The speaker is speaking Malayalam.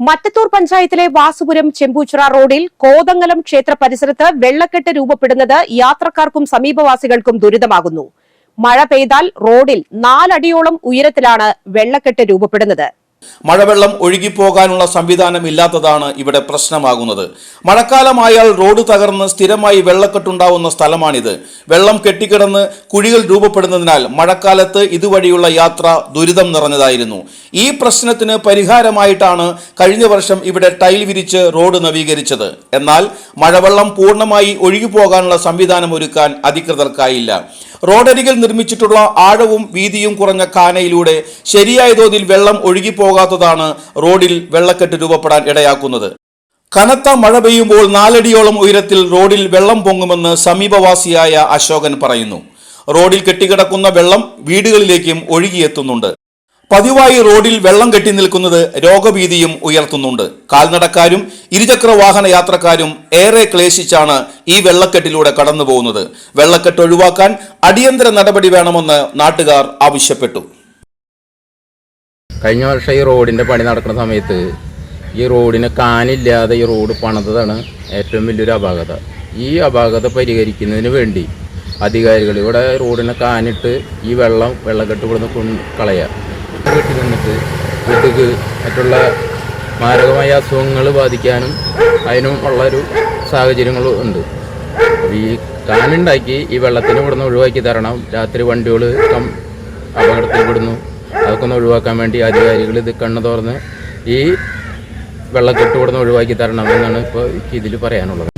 മറ്റത്തൂർ പഞ്ചായത്തിലെ വാസുപുരം ചെമ്പൂച്ചിറ റോഡിൽ കോതങ്ങലം ക്ഷേത്ര പരിസരത്ത് വെള്ളക്കെട്ട് രൂപപ്പെടുന്നത് യാത്രക്കാർക്കും സമീപവാസികൾക്കും ദുരിതമാകുന്നു. മഴ പെയ്താൽ റോഡിൽ നാലടിയോളം ഉയരത്തിലാണ് വെള്ളക്കെട്ട് രൂപപ്പെടുന്നത്. മഴവെള്ളം ഒഴുകിപ്പോകാനുള്ള സംവിധാനം ഇല്ലാത്തതാണ് ഇവിടെ പ്രശ്നമാകുന്നത്. മഴക്കാലമായാൽ റോഡ് തകർന്ന് സ്ഥിരമായി വെള്ളക്കെട്ടുണ്ടാവുന്ന സ്ഥലമാണിത്. വെള്ളം കെട്ടിക്കിടന്ന് കുഴികൾ രൂപപ്പെടുന്നതിനാൽ മഴക്കാലത്ത് ഇതുവഴിയുള്ള യാത്ര ദുരിതം നിറഞ്ഞതായിരുന്നു. ഈ പ്രശ്നത്തിന് പരിഹാരമായിട്ടാണ് കഴിഞ്ഞ വർഷം ഇവിടെ ടൈൽ വിരിച്ച് റോഡ് നവീകരിച്ചത്. എന്നാൽ മഴവെള്ളം പൂർണമായി ഒഴുകിപ്പോകാനുള്ള സംവിധാനം ഒരുക്കാൻ അധികൃതർക്കായില്ല. റോഡരികിൽ നിർമ്മിച്ചിട്ടുള്ള ആഴവും വീതിയും കുറഞ്ഞ കാനയിലൂടെ ശരിയായ തോതിൽ വെള്ളം ഒഴുകിപ്പോകാത്തതാണ് റോഡിൽ വെള്ളക്കെട്ട് രൂപപ്പെടാൻ ഇടയാക്കുന്നത്. കനത്ത മഴ പെയ്യുമ്പോൾ നാലടിയോളം ഉയരത്തിൽ റോഡിൽ വെള്ളം പൊങ്ങുമെന്ന് സമീപവാസിയായ അശോകൻ പറയുന്നു. റോഡിൽ കെട്ടിക്കിടക്കുന്ന വെള്ളം വീടുകളിലേക്കും ഒഴുകിയെത്തുന്നുണ്ട്. പതിവായി റോഡിൽ വെള്ളം കെട്ടി നിൽക്കുന്നത് രോഗഭീതിയും ഉയർത്തുന്നുണ്ട്. കാൽനടക്കാരും ഇരുചക്ര വാഹന യാത്രക്കാരും ഏറെ ക്ലേശിച്ചാണ് ഈ വെള്ളക്കെട്ടിലൂടെ കടന്നു പോകുന്നത് വെള്ളക്കെട്ട് ഒഴിവാക്കാൻ അടിയന്തര നടപടി വേണമെന്ന് നാട്ടുകാർ ആവശ്യപ്പെട്ടു. കഴിഞ്ഞ വർഷം ഈ റോഡിന്റെ പണി നടക്കുന്ന സമയത്ത് ഈ റോഡിന് കാനില്ലാതെ ഈ റോഡ് പണിതാണ് ഏറ്റവും വലിയൊരു അപാകത. ഈ അപാകത പരിഹരിക്കുന്നതിന് വേണ്ടി അധികാരികൾ ഇവിടെ റോഡിനെ കാനിട്ട് ഈ വെള്ളം വെള്ളക്കെട്ട് ഇവിടുന്ന് കൊണ്ട് കെട്ടി നിന്നിട്ട് കൊതുക് മറ്റുള്ള മാരകമായ അസുഖങ്ങൾ ബാധിക്കാനും അതിനും ഉള്ളൊരു സാഹചര്യങ്ങളും ഉണ്ട്. ഈ കാനുണ്ടാക്കി ഈ വെള്ളത്തിന് ഇവിടുന്ന് ഒഴിവാക്കി തരണം. രാത്രി വണ്ടികൾ അപകടത്തിൽ അപകടത്തിൽപ്പെടുന്നു അതൊക്കെ ഒന്ന് ഒഴിവാക്കാൻ വേണ്ടി അധികാരികൾ ഇത് കണ്ണു തുറന്ന് ഈ വെള്ളക്കെട്ട് ഇവിടുന്ന് ഒഴിവാക്കി തരണം എന്നാണ് ഇപ്പോൾ ഇതിൽ പറയാനുള്ളത്.